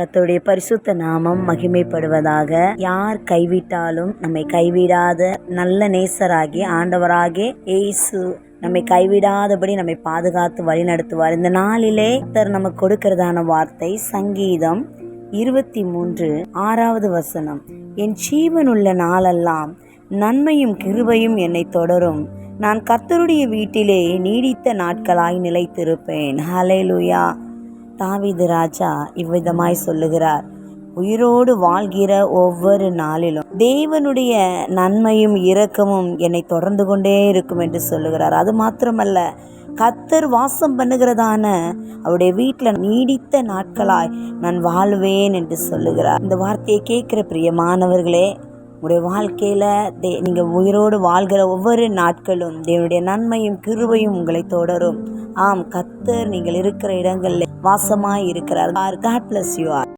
கத்தருடைய பரிசுத்த நாமம் மகிமைப்படுவதாக. யார் கைவிட்டாலும் நம்மை கைவிடாத நல்ல நேசராகி ஆண்டவராகி ஏசு நம்மை கைவிடாதபடி நம்மை பாதுகாத்து வழி நடத்துவார் இந்த நாளிலே தர் நமக்கு கொடுக்கிறதான வார்த்தை சங்கீதம் இருபத்தி மூன்று ஆறாவது வசனம். என் ஜீவனுள்ள நாளெல்லாம் நன்மையும் கிருபையும் என்னை தொடரும். நான் கர்த்தருடைய வீட்டிலே நீடித்த நாட்களாய் நிலைத்திருப்பேன். ஹalleluya. தாவீது ராஜா இவ்விதமாய் சொல்லுகிறார். உயிரோடு வாழ்கிற ஒவ்வொரு நாளிலும் தேவனுடைய நன்மையும் இரக்கமும் என்னை தொடர்ந்து கொண்டே இருக்கும் என்று சொல்லுகிறார். அது மாத்திரமல்ல கத்தர் வாசம் பண்ணுகிறதான அவருடைய வீட்டில் நீடித்த நாட்களாய் நான் வாழ்வேன் என்று சொல்லுகிறார். இந்த வார்த்தையை கேட்குற பிரியமானவர்களே உங்களுடைய வாழ்க்கையில் தே நீங்கள் உயிரோடு வாழ்கிற ஒவ்வொரு நாட்களும் தேவனுடைய நன்மையும் கிருவையும் உங்களை தொடரும். ஆம் கத்தர் நீங்கள் இருக்கிற இடங்களில் வாசமாய் இருக்கிறார். God bless you are